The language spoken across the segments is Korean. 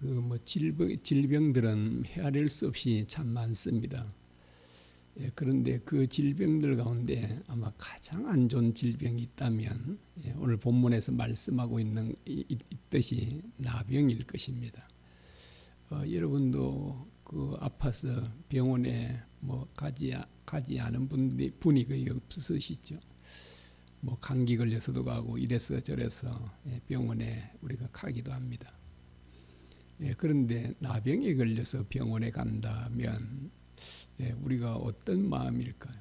그뭐 질병, 질병들은 헤아릴 수 없이 참 많습니다. 예, 그런데 그 질병들 가운데 아마 가장 안 좋은 질병이 있다면 예, 오늘 본문에서 말씀하고 있는 이- 이- 있듯이 나병일 것입니다. 어, 여러분도 그 아파서 병원에 뭐 가지 가지 않은 분이 분이 거의 없으시죠. 뭐 감기 걸려서도 가고 이래서 저래서 예, 병원에 우리가 가기도 합니다. 예, 그런데 나병에 걸려서 병원에 간다면 예, 우리가 어떤 마음일까요?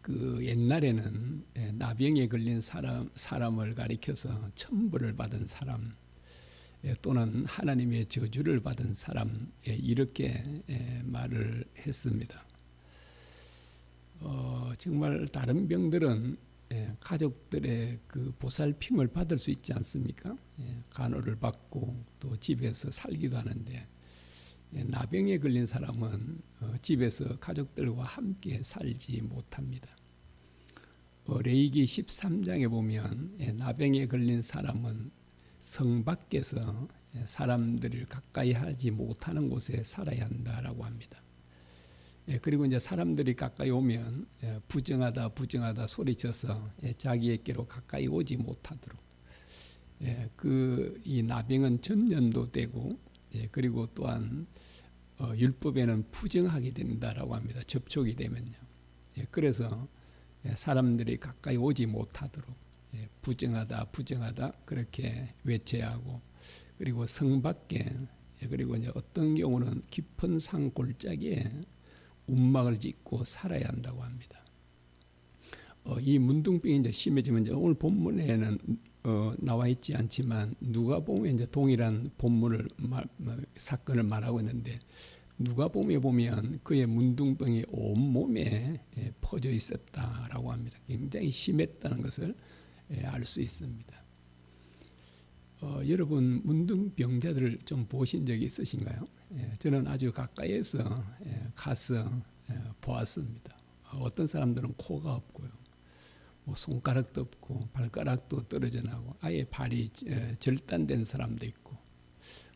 그 옛날에는 예, 나병에 걸린 사람 사람을 가리켜서 천벌을 받은 사람 예, 또는 하나님의 저주를 받은 사람 예, 이렇게 예, 말을 했습니다. 어, 정말 다른 병들은 예, 가족들의 그 보살핌을 받을 수 있지 않습니까? 예, 간호를 받고 또 집에서 살기도 하는데 예, 나병에 걸린 사람은 어, 집에서 가족들과 함께 살지 못합니다. 어, 레이기 13장에 보면 예, 나병에 걸린 사람은 성 밖에서 예, 사람들을 가까이 하지 못하는 곳에 살아야 한다라고 합니다. 예, 그리고 이제 사람들이 가까이 오면 예, 부정하다 부정하다 소리쳐서 예, 자기에게로 가까이 오지 못하도록 예, 그 이 나병은 전년도 되고 예, 그리고 또한 어, 율법에는 부정하게 된다라고 합니다. 접촉이 되면요. 예, 그래서 예, 사람들이 가까이 오지 못하도록 예, 부정하다 부정하다 그렇게 외쳐야 하고 그리고 성 밖에 예, 그리고 이제 어떤 경우는 깊은 산 골짜기에 움막을 짓고 살아야 한다고 합니다. 어, 이 문둥병이 이제 심해지면 이제 오늘 본문에는 어, 나와 있지 않지만 누가 보면 이제 동일한 본문을 말, 뭐, 사건을 말하고 있는데 누가 보면 보면 그의 문둥병이 온 몸에 예, 퍼져 있었다라고 합니다. 굉장히 심했다는 것을 예, 알수 있습니다. 어, 여러분 문둥병자들을 좀 보신 적이 있으신가요? 예, 저는 아주 가까이에서 예, 가서 예, 보았습니다. 어, 어떤 사람들은 코가 없고요. 뭐 손가락도 없고 발가락도 떨어져 나고 아예 발이 예, 절단된 사람도 있고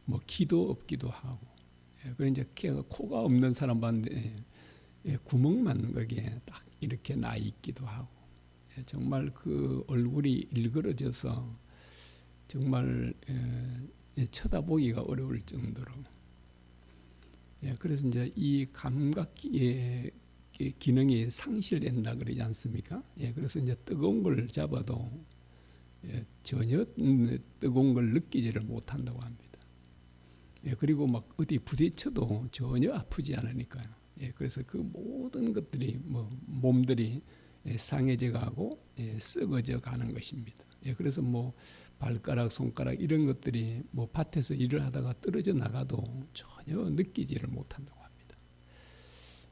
뭐 귀도 없기도 하고 예, 그런 이제 코가 없는 사람 봤는데 예, 구멍만 거기에 딱 이렇게 나 있기도 하고 예, 정말 그 얼굴이 일그러져서 정말 예, 쳐다보기가 어려울 정도로 예, 그래서 이제 이 감각기의 기능이 상실된다 그러지 않습니까? 예, 그래서 이제 뜨거운 걸 잡아도 예, 전혀 음, 뜨거운 걸 느끼지를 못한다고 합니다. 예, 그리고 막 어디 부딪혀도 전혀 아프지 않으니까요. 예, 그래서 그 모든 것들이 뭐 몸들이 예, 상해져 가고 예, 썩어져 가는 것입니다. 예, 그래서 뭐 발가락, 손가락 이런 것들이 뭐 밭에서 일을 하다가 떨어져 나가도 전혀 느끼지를 못한다고 합니다.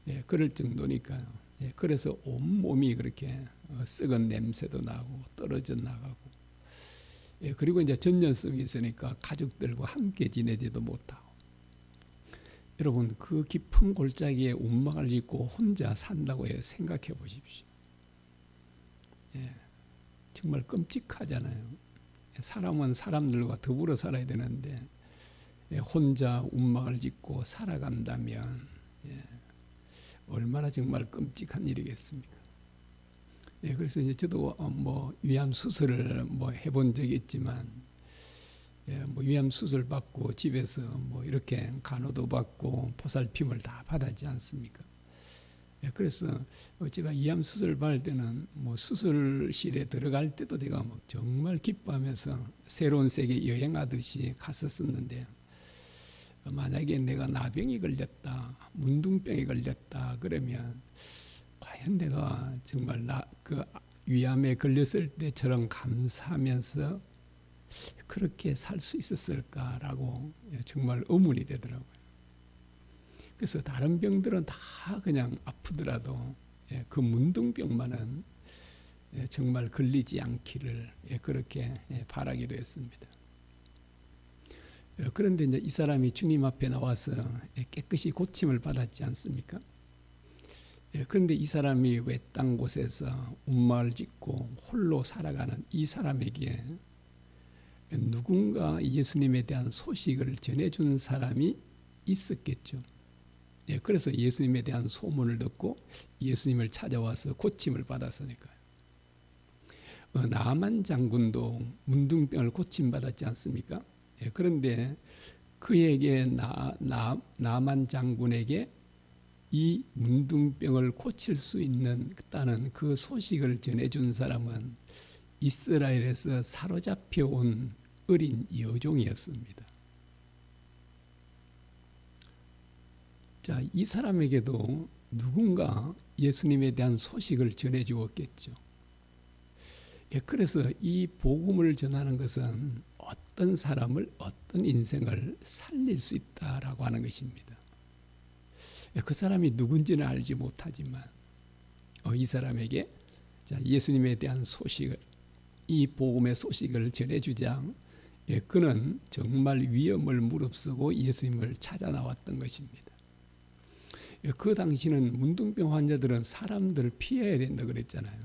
예, 그럴 정도니까요. 예, 그래서 온 몸이 그렇게 어, 썩은 냄새도 나고 떨어져 나가고 예, 그리고 이제 전염성이 있으니까 가족들과 함께 지내지도 못하고 여러분 그 깊은 골짜기에 움막을 짓고 혼자 산다고 해요. 생각해 보십시오. 예, 정말 끔찍하잖아요. 사람은 사람들과 더불어 살아야 되는데 예, 혼자 움막을 짓고 살아간다면 예, 얼마나 정말 끔찍한 일이겠습니까? 예, 그래서 이제 저도 어, 뭐 위암 수술을 뭐 해본 적이 있지만 예, 뭐 위암 수술 받고 집에서 뭐 이렇게 간호도 받고 보살핌을 다 받았지 않습니까? 예, 그래서 제가 위암 수술 받을 때는 뭐 수술실에 들어갈 때도 제가 뭐 정말 기뻐하면서 새로운 세계 여행하듯이 갔었었는데 만약에 내가 나병이 걸렸다, 문둥병이 걸렸다 그러면 과연 내가 정말 나 그 위암에 걸렸을 때처럼 감사하면서 그렇게 살 수 있었을까라고 정말 의문이 되더라고요. 그래서 다른 병들은 다 그냥 아프더라도 예, 그 문둥병만은 예, 정말 걸리지 않기를 예, 그렇게 바라기도 했습니다. 그런데 이제 이 사람이 주님 앞에 나와서 깨끗이 고침을 받았지 않습니까? 그런데 이 사람이 외딴 곳에서 운마을 짓고 홀로 살아가는 이 사람에게 누군가 예수님에 대한 소식을 전해준 사람이 있었겠죠. 예, 그래서 예수님에 대한 소문을 듣고 예수님을 찾아와서 고침을 받았으니까요. 어, 나만 장군도 문둥병을 고침받았지 않습니까? 예, 그런데 그에게 나, 나, 나만 장군에게 이 문둥병을 고칠 수 있는 그 소식을 전해준 사람은 이스라엘에서 사로잡혀 온 어린 여종이었습니다. 자, 이 사람에게도 누군가 예수님에 대한 소식을 전해 주었겠죠. 예, 그래서 이 복음을 전하는 것은 어떤 사람을 어떤 인생을 살릴 수 있다라고 하는 것입니다. 예, 그 사람이 누군지는 알지 못하지만 어, 이 사람에게 자, 예수님에 대한 소식을 이 복음의 소식을 전해주자 예, 그는 정말 위험을 무릅쓰고 예수님을 찾아 나왔던 것입니다. 예, 그 당시는 문둥병 환자들은 사람들을 피해야 된다 그랬잖아요.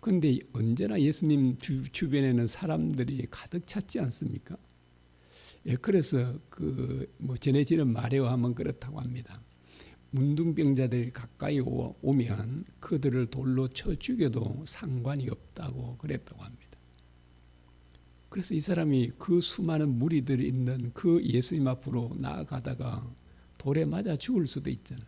그런데 언제나 예수님 주, 주변에는 사람들이 가득 찼지 않습니까? 예, 그래서 그뭐 전해지는 말에 의하면 그렇다고 합니다. 문둥병자들이 가까이 오, 오면 그들을 돌로 쳐 죽여도 상관이 없다고 그랬다고 합니다. 그래서 이 사람이 그 수많은 무리들이 있는 그 예수님 앞으로 나아가다가 돌에 맞아 죽을 수도 있잖아요.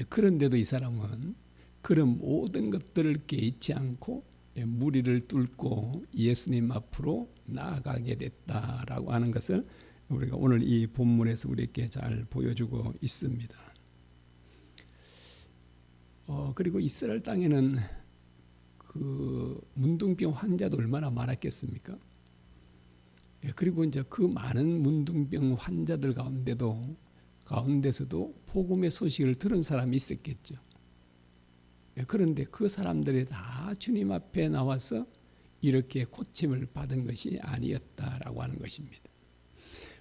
예, 그런데도 이 사람은 그런 모든 것들을 개의치 않고 예, 무리를 뚫고 예수님 앞으로 나아가게 됐다라고 하는 것을 우리가 오늘 이 본문에서 우리에게 잘 보여주고 있습니다. 어, 그리고 이스라엘 땅에는 그 문둥병 환자도 얼마나 많았겠습니까? 예, 그리고 이제 그 많은 문둥병 환자들 가운데도 가운데서도 복음의 소식을 들은 사람이 있었겠죠. 예, 그런데 그 사람들이 다 주님 앞에 나와서 이렇게 고침을 받은 것이 아니었다라고 하는 것입니다.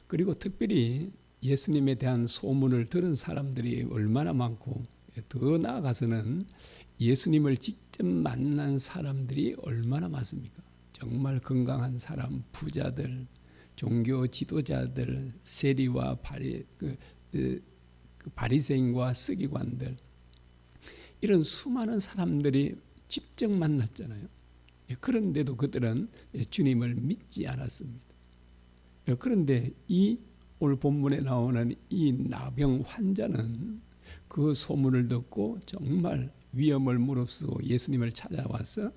그리고 특별히 예수님에 대한 소문을 들은 사람들이 얼마나 많고 더 나아가서는 예수님을 직접 만난 사람들이 얼마나 많습니까? 정말 건강한 사람, 부자들, 종교 지도자들, 세리와 바리, 그, 그, 그 바리새인과 서기관들 이런 수많은 사람들이 직접 만났잖아요. 예, 그런데도 그들은 예, 주님을 믿지 않았습니다. 예, 그런데 이 오늘 본문에 나오는 이 나병 환자는 그 소문을 듣고 정말 위험을 무릅쓰고 예수님을 찾아와서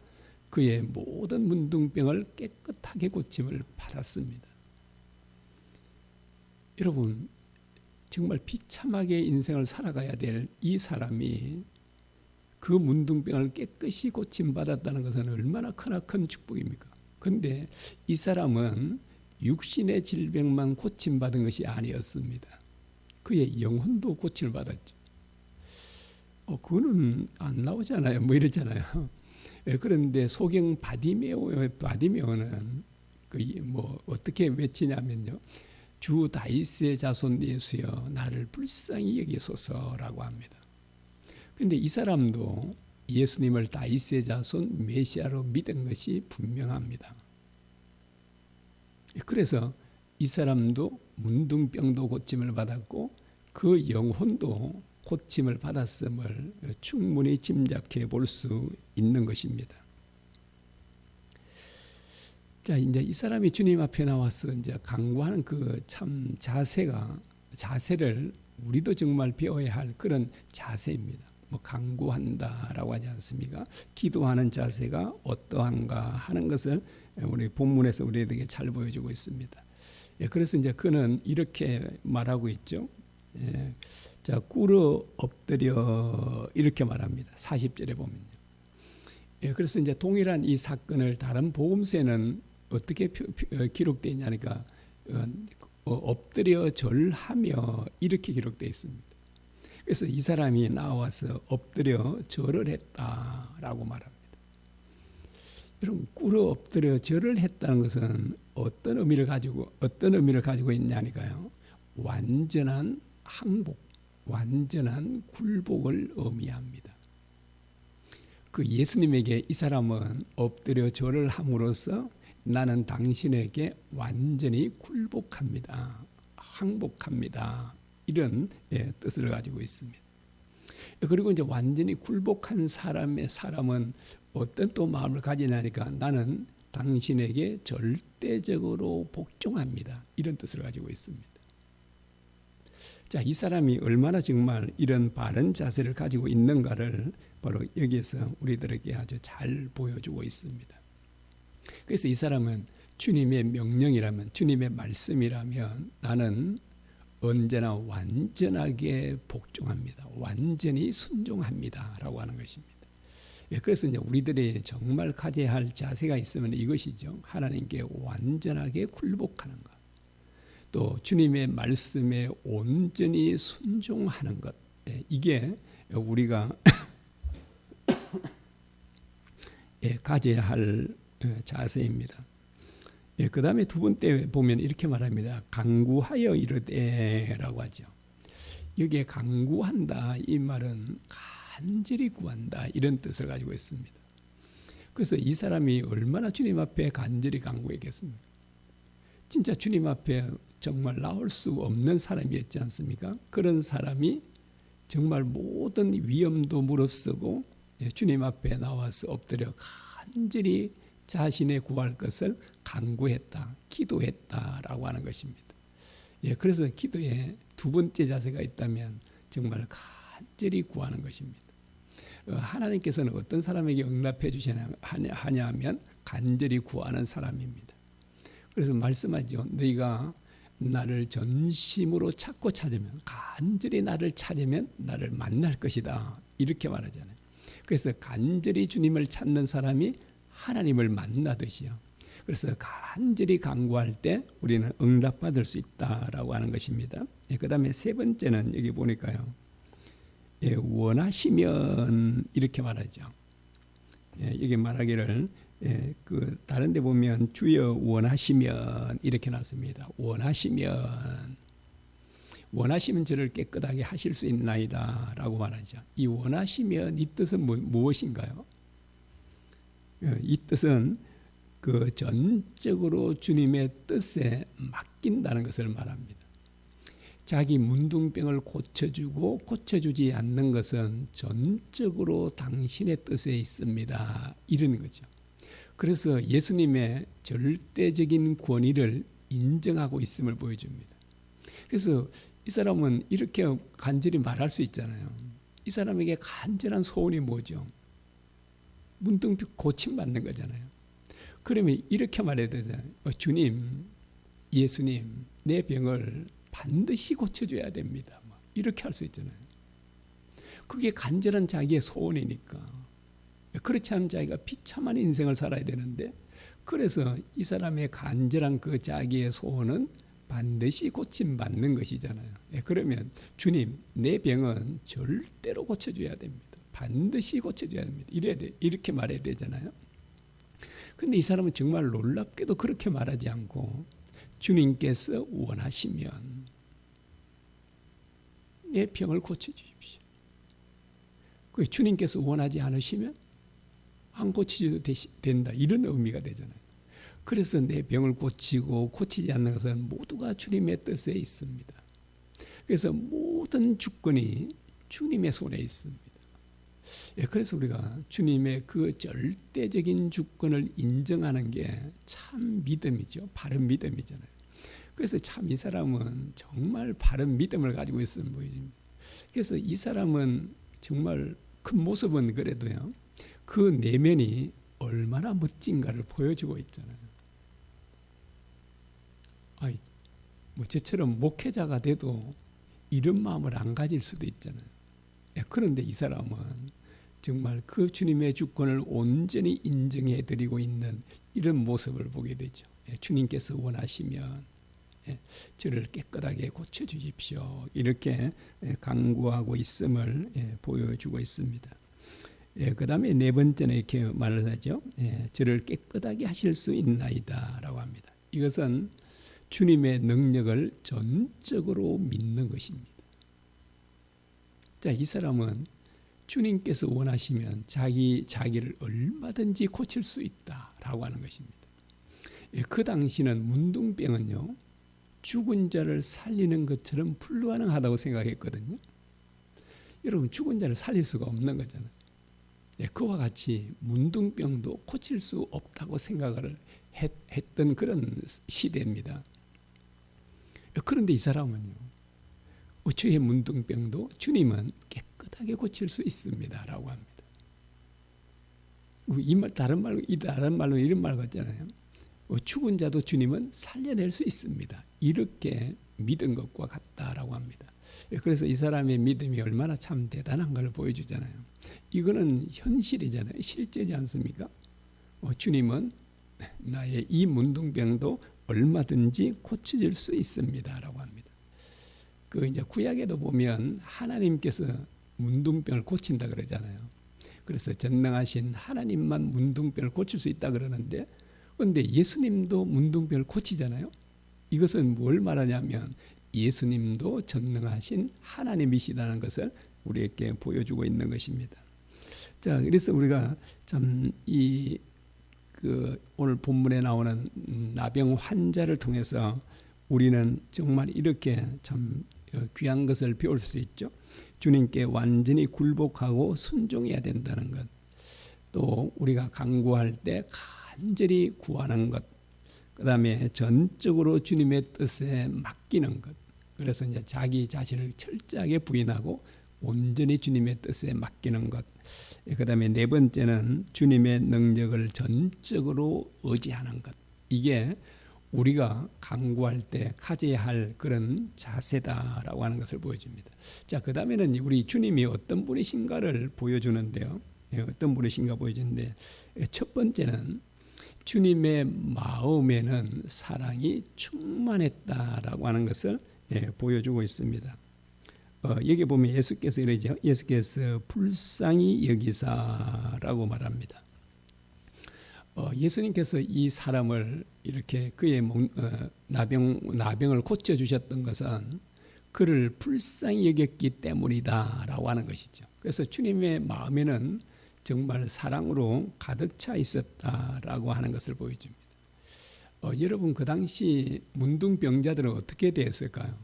그의 모든 문둥병을 깨끗하게 고침을 받았습니다. 여러분 정말 비참하게 인생을 살아가야 될 이 사람이 그 문둥병을 깨끗이 고침받았다는 것은 얼마나 크나큰 축복입니까? 근데 이 사람은 육신의 질병만 고침받은 것이 아니었습니다. 그의 영혼도 고침을 받았죠. 어, 그거는 안 나오잖아요. 뭐 이러잖아요. 예, 그런데 소경 바디메오, 바디메오는 그 뭐 어떻게 외치냐면요. 주 다이스의 자손 예수여 나를 불쌍히 여기소서라고 합니다. 근데 이 사람도 예수님을 다이스의 자손 메시아로 믿은 것이 분명합니다. 그래서 이 사람도 문둥병도 고침을 받았고 그 영혼도 고침을 받았음을 충분히 짐작해 볼 수 있는 것입니다. 자, 이제 이 사람이 주님 앞에 나와서 이제 강구하는 그 참 자세가 자세를 우리도 정말 배워야 할 그런 자세입니다. 뭐 강구한다라고 하지 않습니까? 기도하는 자세가 어떠한가 하는 것을 우리 본문에서 우리에게 잘 보여주고 있습니다. 예, 그래서 이제 그는 이렇게 말하고 있죠. 예, 자, 꿇어 엎드려 이렇게 말합니다. 40절에 보면요. 예, 그래서 이제 동일한 이 사건을 다른 복음서에는 어떻게 기록되어 있냐니까 어, 엎드려 절하며 이렇게 기록되어 있습니다. 그래서 이 사람이 나와서 엎드려 절을 했다라고 말합니다. 여러분 꿇어 엎드려 절을 했다는 것은 어떤 의미를 가지고 어떤 의미를 가지고 있냐니까요. 완전한 항복, 완전한 굴복을 의미합니다. 그 예수님에게 이 사람은 엎드려 절을 함으로써 나는 당신에게 완전히 굴복합니다. 항복합니다. 이런 예, 뜻을 가지고 있습니다. 그리고 이제 완전히 굴복한 사람의 사람은 어떤 또 마음을 가지냐니까 나는 당신에게 절대적으로 복종합니다. 이런 뜻을 가지고 있습니다. 자, 이 사람이 얼마나 정말 이런 바른 자세를 가지고 있는가를 바로 여기에서 우리들에게 아주 잘 보여주고 있습니다. 그래서 이 사람은 주님의 명령이라면 주님의 말씀이라면 나는 언제나 완전하게 복종합니다. 완전히 순종합니다라고 하는 것입니다. 예, 그래서 이제 우리들이 정말 가져야 할 자세가 있으면 이것이죠. 하나님께 완전하게 굴복하는 것. 또 주님의 말씀에 온전히 순종하는 것. 예, 이게 우리가 예, 가져야 할 어, 자세입니다. 예, 그 다음에 두 번째 보면 이렇게 말합니다. 강구하여 이르되라고 하죠. 여기에 강구한다 이 말은 간절히 구한다 이런 뜻을 가지고 있습니다. 그래서 이 사람이 얼마나 주님 앞에 간절히 간구했겠습니까? 진짜 주님 앞에 정말 나올 수 없는 사람이었지 않습니까? 그런 사람이 정말 모든 위험도 무릅쓰고 예, 주님 앞에 나와서 엎드려 간절히 자신의 구할 것을 간구했다, 기도했다라고 하는 것입니다. 예, 그래서 기도에 두 번째 자세가 있다면 정말 간절히 구하는 것입니다. 어, 하나님께서는 어떤 사람에게 응답해 주시냐 하냐면 간절히 구하는 사람입니다. 그래서 말씀하죠. 너희가 나를 전심으로 찾고 찾으면 간절히 나를 찾으면 나를 만날 것이다. 이렇게 말하잖아요. 그래서 간절히 주님을 찾는 사람이 하나님을 만나듯이요. 그래서 간절히 간구할 때 우리는 응답받을 수 있다라고 하는 것입니다. 예, 그 다음에 세 번째는 여기 보니까요. 예, 원하시면 이렇게 말하죠. 예, 여기 말하기를 예, 그 다른 데 보면 주여 원하시면 이렇게 났습니다. 원하시면 원하시면 저를 깨끗하게 하실 수 있나이다라고 말하죠. 이 원하시면 이 뜻은 뭐, 무엇인가요? 예, 이 뜻은 그 전적으로 주님의 뜻에 맡긴다는 것을 말합니다. 자기 문둥병을 고쳐주고 고쳐주지 않는 것은 전적으로 당신의 뜻에 있습니다. 이런 거죠. 그래서 예수님의 절대적인 권위를 인정하고 있음을 보여줍니다. 그래서 이 사람은 이렇게 간절히 말할 수 있잖아요. 이 사람에게 간절한 소원이 뭐죠? 문둥병 고침받는 거잖아요. 그러면 이렇게 말해야 되잖아요. 어, 주님, 예수님, 내 병을 반드시 고쳐줘야 됩니다. 이렇게 할 수 있잖아요. 그게 간절한 자기의 소원이니까. 그렇지 않으면 자기가 비참한 인생을 살아야 되는데 그래서 이 사람의 간절한 그 자기의 소원은 반드시 고침받는 것이잖아요. 예, 그러면 주님, 내 병은 절대로 고쳐줘야 됩니다. 반드시 고쳐줘야 됩니다. 이래야 돼, 이렇게 말해야 되잖아요. 근데 이 사람은 정말 놀랍게도 그렇게 말하지 않고 주님께서 원하시면 내 병을 고쳐 주십시오. 그 주님께서 원하지 않으시면 안 고치셔도 된다. 이런 의미가 되잖아요. 그래서 내 병을 고치고 고치지 않는 것은 모두가 주님의 뜻에 있습니다. 그래서 모든 주권이 주님의 손에 있습니다. 예, 그래서 우리가 주님의 그 절대적인 주권을 인정하는 게 참 믿음이죠. 바른 믿음이잖아요. 그래서 참 이 사람은 정말 바른 믿음을 가지고 있으면 보여집니다. 그래서 이 사람은 정말 큰 모습은 그래도요. 그 내면이 얼마나 멋진가를 보여주고 있잖아요. 아이, 뭐 저처럼 목회자가 돼도 이런 마음을 안 가질 수도 있잖아요. 예, 그런데 이 사람은 정말 그 주님의 주권을 온전히 인정해 드리고 있는 이런 모습을 보게 되죠. 예, 주님께서 원하시면 예, 저를 깨끗하게 고쳐 주십시오. 이렇게 강구하고 있음을 보여주고 있습니다. 예, 그 다음에 네 번째는 이렇게 말을 하죠. 예, 저를 깨끗하게 하실 수 있나이다 라고 합니다. 이것은 주님의 능력을 전적으로 믿는 것입니다. 자, 이 사람은 주님께서 원하시면 자기 자기를 얼마든지 고칠 수 있다라고 하는 것입니다. 예, 그 당시는 문둥병은요 죽은 자를 살리는 것처럼 불가능하다고 생각했거든요. 여러분 죽은 자를 살릴 수가 없는 거잖아요. 예, 그와 같이 문둥병도 고칠 수 없다고 생각을 했, 던 그런 시대입니다. 예, 그런데 이 사람은요, 저의 문둥병도 주님은 깨끗하게 고칠 수 있습니다라고 합니다. 이말 다른 말로 이 다른 말로 이런 말 같잖아요. 어, 죽은 자도 주님은 살려낼 수 있습니다. 이렇게 믿은 것과 같다라고 합니다. 예, 그래서 이 사람의 믿음이 얼마나 참 대단한 걸 보여주잖아요. 이거는 현실이잖아요. 실제지 않습니까? 어, 주님은 나의 이 문둥병도 얼마든지 고쳐질 수 있습니다라고 합니다. 그 이제 구약에도 보면 하나님께서 문둥병을 고친다 그러잖아요. 그래서 전능하신 하나님만 문둥병을 고칠 수 있다 그러는데 그런데 예수님도 문둥병을 고치잖아요. 이것은 뭘 말하냐면 예수님도 전능하신 하나님이시다는 것을 우리에게 보여주고 있는 것입니다. 자, 그래서 우리가 참이 그 오늘 본문에 나오는 나병 환자를 통해서 우리는 정말 이렇게 참 귀한 것을 배울 수 있죠. 주님께 완전히 굴복하고 순종해야 된다는 것. 또 우리가 강구할 때 간절히 구하는 것. 그다음에 전적으로 주님의 뜻에 맡기는 것. 그래서 이제 자기 자신을 철저하게 부인하고 온전히 주님의 뜻에 맡기는 것. 그다음에 네 번째는 주님의 능력을 전적으로 의지하는 것. 이게 우리가 강구할 때 가져야 할 그런 자세다라고 하는 것을 보여줍니다. 자, 그 다음에는 우리 주님이 어떤 분이신가를 보여주는데요. 예, 어떤 분이신가 보여주는데 예, 첫 번째는 주님의 마음에는 사랑이 충만했다라고 하는 것을 예, 보여주고 있습니다. 어, 여기 보면 예수께서 이러죠. 예수께서 불쌍히 여기사라고 말합니다. 어, 예수님께서 이 사람을 이렇게 그의 목, 어, 나병 나병을 고쳐 주셨던 것은 그를 불쌍히 여겼기 때문이다라고 하는 것이죠. 그래서 주님의 마음에는 정말 사랑으로 가득 차 있었다라고 하는 것을 보여줍니다. 어, 여러분 그 당시 문둥병자들은 어떻게 되었을까요?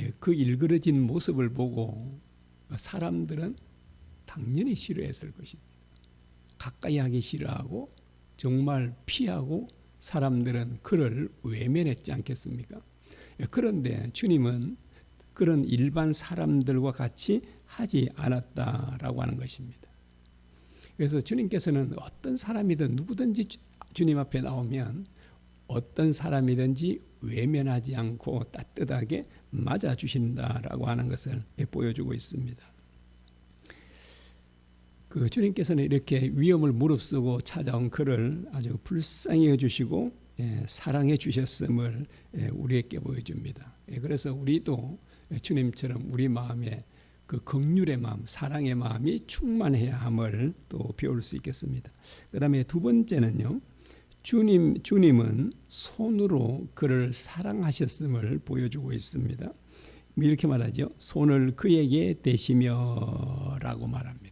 예, 그 일그러진 모습을 보고 사람들은 당연히 싫어했을 것입니다. 가까이 하기 싫어하고 정말 피하고 사람들은 그를 외면했지 않겠습니까? 예, 그런데 주님은 그런 일반 사람들과 같이 하지 않았다라고 하는 것입니다. 그래서 주님께서는 어떤 사람이든 누구든지 주님 앞에 나오면 어떤 사람이든지 외면하지 않고 따뜻하게 맞아 주신다라고 하는 것을 보여주고 있습니다. 그 주님께서는 이렇게 위험을 무릅쓰고 찾아온 그를 아주 불쌍히 해주시고 예, 사랑해 주셨음을 예, 우리에게 보여줍니다. 예, 그래서 우리도 주님처럼 우리 마음에 그 긍휼의 마음, 사랑의 마음이 충만해야 함을 또 배울 수 있겠습니다. 그다음에 두 번째는요. 주님 주님은 손으로 그를 사랑하셨음을 보여주고 있습니다. 이렇게 말하죠. 손을 그에게 대시며라고 말합니다.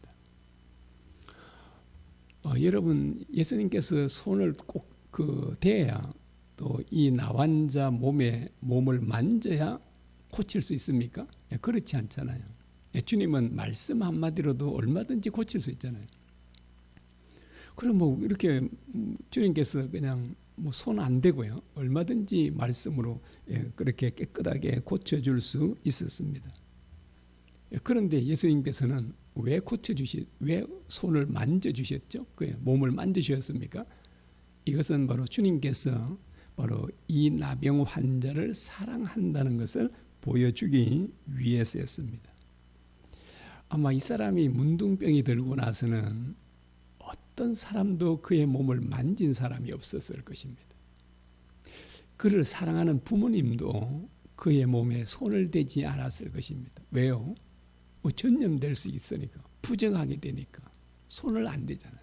어, 여러분 예수님께서 손을 꼭 그 대야 또 이 나환자 몸에 몸을 만져야 고칠 수 있습니까? 예, 그렇지 않잖아요. 예, 주님은 말씀 한마디로도 얼마든지 고칠 수 있잖아요. 그럼 뭐 이렇게 주님께서 그냥 뭐 손 안 대고요. 얼마든지 말씀으로 예, 그렇게 깨끗하게 고쳐줄 수 있었습니다. 예, 그런데 예수님께서는 왜 고쳐 주시, 왜 손을 만져 주셨죠? 그 몸을 만져 주셨습니까? 이것은 바로 주님께서 바로 이 나병 환자를 사랑한다는 것을 보여주기 위해서였습니다. 아마 이 사람이 문둥병이 들고 나서는 어떤 사람도 그의 몸을 만진 사람이 없었을 것입니다. 그를 사랑하는 부모님도 그의 몸에 손을 대지 않았을 것입니다. 왜요? 뭐 전염될 수 있으니까 부정하게 되니까 손을 안 대잖아요.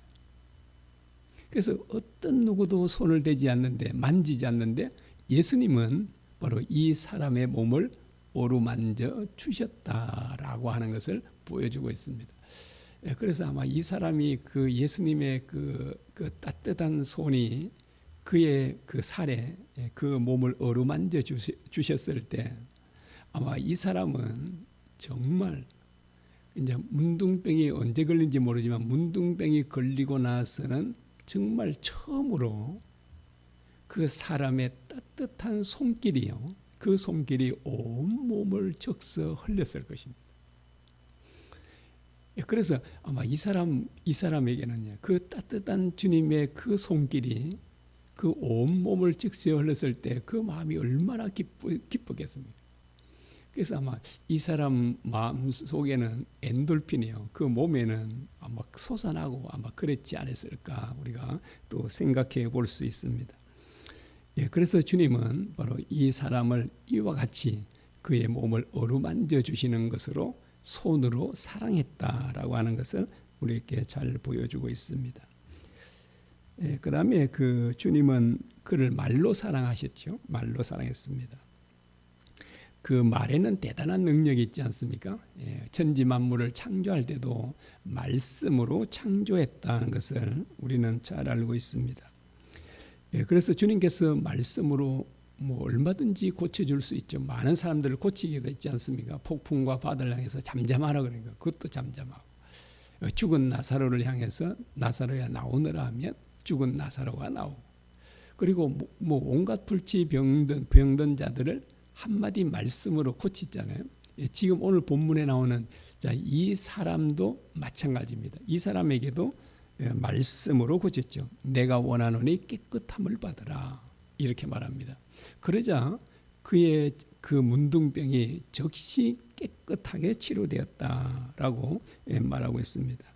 그래서 어떤 누구도 손을 대지 않는데 만지지 않는데 예수님은 바로 이 사람의 몸을 오르만져 주셨다라고 하는 것을 보여주고 있습니다. 예, 그래서 아마 이 사람이 그 예수님의 그, 그 따뜻한 손이 그의 그 살에 예, 그 몸을 어루만져 주셨을 때 아마 이 사람은 정말 이제 문둥병이 언제 걸린지 모르지만 문둥병이 걸리고 나서는 정말 처음으로 그 사람의 따뜻한 손길이요. 그 손길이 온 몸을 적서 흘렸을 것입니다. 예, 그래서 아마 이 사람 이 사람에게는 그 따뜻한 주님의 그 손길이 그 온 몸을 적셔 흘렸을 때 그 마음이 얼마나 기쁘, 기쁘겠습니까? 그래서 아마 이 사람 마음 속에는 엔돌핀이요. 그 몸에는 아마 솟아나고 아마 그랬지 않았을까 우리가 또 생각해 볼 수 있습니다. 예, 그래서 주님은 바로 이 사람을 이와 같이 그의 몸을 어루만져 주시는 것으로 손으로 사랑했다라고 하는 것을 우리에게 잘 보여주고 있습니다. 예, 그다음에 그 주님은 그를 말로 사랑하셨죠. 말로 사랑했습니다. 그 말에는 대단한 능력이 있지 않습니까? 예, 천지 만물을 창조할 때도 말씀으로 창조했다는 것을 우리는 잘 알고 있습니다. 예, 그래서 주님께서 말씀으로 뭐 얼마든지 고쳐줄 수 있죠. 많은 사람들을 고치기도 있지 않습니까? 폭풍과 바다를 향해서 잠잠하라 그러니까 그것도 잠잠하고 어, 죽은 나사로를 향해서 나사로야 나오너라 하면 죽은 나사로가 나오고 그리고 뭐, 뭐 온갖 불치 병든 병든 자들을 한마디 말씀으로 고치잖아요. 예, 지금 오늘 본문에 나오는 자, 이 사람도 마찬가지입니다. 이 사람에게도 예, 말씀으로 고쳤죠. 내가 원하노니 깨끗함을 받으라. 이렇게 말합니다. 그러자 그의 그 문둥병이 즉시 깨끗하게 치료되었다라고 예, 말하고 있습니다.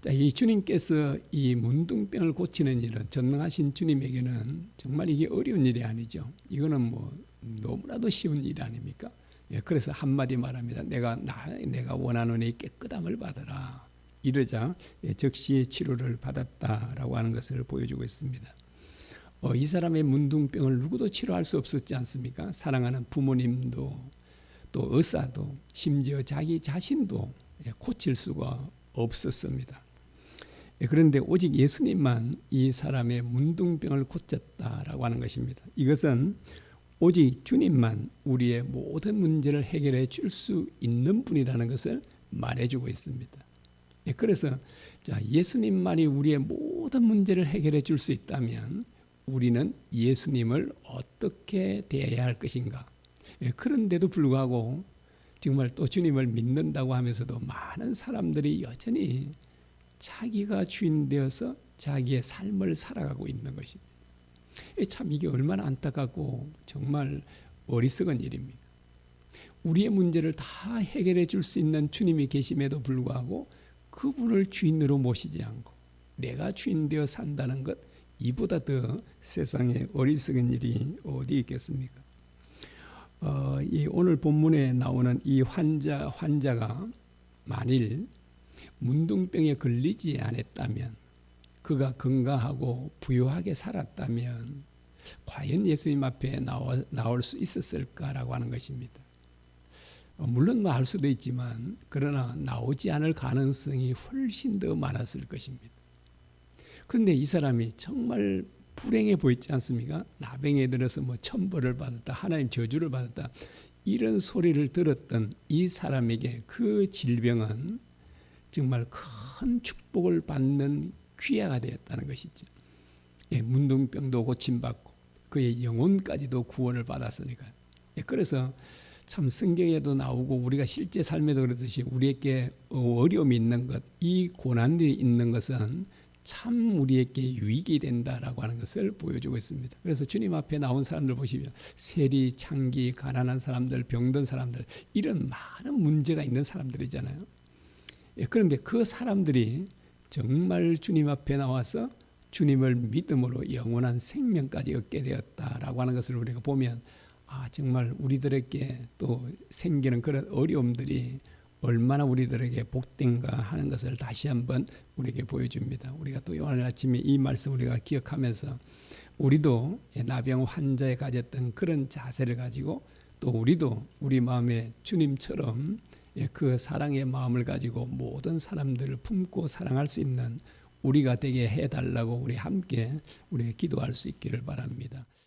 자, 이 주님께서 이 문둥병을 고치는 일은 전능하신 주님에게는 정말 이게 어려운 일이 아니죠. 이거는 뭐 너무나도 쉬운 일 아닙니까? 예, 그래서 한마디 말합니다. 내가 나, 내가 원하노니 깨끗함을 받아라. 이러자 예, 즉시 치료를 받았다라고 하는 것을 보여주고 있습니다. 어, 이 사람의 문둥병을 누구도 치료할 수 없었지 않습니까? 사랑하는 부모님도 또 의사도 심지어 자기 자신도 예, 고칠 수가 없었습니다. 예, 그런데 오직 예수님만 이 사람의 문둥병을 고쳤다라고 하는 것입니다. 이것은 오직 주님만 우리의 모든 문제를 해결해 줄 수 있는 분이라는 것을 말해주고 있습니다. 예, 그래서 자 예수님만이 우리의 모든 문제를 해결해 줄 수 있다면 우리는 예수님을 어떻게 대해야 할 것인가? 예, 그런데도 불구하고 정말 또 주님을 믿는다고 하면서도 많은 사람들이 여전히 자기가 주인 되어서 자기의 삶을 살아가고 있는 것입니다. 예, 참 이게 얼마나 안타깝고 정말 어리석은 일입니까? 우리의 문제를 다 해결해 줄 수 있는 주님이 계심에도 불구하고 그분을 주인으로 모시지 않고 내가 주인 되어 산다는 것 이보다 더 세상에 어리석은 일이 어디 있겠습니까? 어, 이 오늘 본문에 나오는 이 환자 환자가 만일 문둥병에 걸리지 않았다면 그가 건강하고 부유하게 살았다면 과연 예수님 앞에 나와, 나올 수 있었을까라고 하는 것입니다. 어, 물론 뭐 할 수도 있지만 그러나 나오지 않을 가능성이 훨씬 더 많았을 것입니다. 그런데 이 사람이 정말 불행해 보이지 않습니까? 나병에 들어서 뭐 천벌을 받았다, 하나님 저주를 받았다 이런 소리를 들었던 이 사람에게 그 질병은 정말 큰 축복을 받는 귀하가 되었다는 것이죠. 예, 문둥병도 고침받고 그의 영혼까지도 구원을 받았으니까. 예, 그래서 참 성경에도 나오고 우리가 실제 삶에도 그렇듯이 우리에게 어려움이 있는 것, 이 고난들이 있는 것은 참 우리에게 유익이 된다라고 하는 것을 보여주고 있습니다. 그래서 주님 앞에 나온 사람들 보시면 세리, 창기, 가난한 사람들, 병든 사람들 이런 많은 문제가 있는 사람들이잖아요. 예, 그런데 그 사람들이 정말 주님 앞에 나와서 주님을 믿음으로 영원한 생명까지 얻게 되었다라고 하는 것을 우리가 보면 아 정말 우리들에게 또 생기는 그런 어려움들이 얼마나 우리들에게 복된가 하는 것을 다시 한번 우리에게 보여줍니다. 우리가 또 오늘 아침에 이 말씀 우리가 기억하면서 우리도 나병 환자에 가졌던 그런 자세를 가지고 또 우리도 우리 마음에 주님처럼 그 사랑의 마음을 가지고 모든 사람들을 품고 사랑할 수 있는 우리가 되게 해달라고 우리 함께 우리 기도할 수 있기를 바랍니다.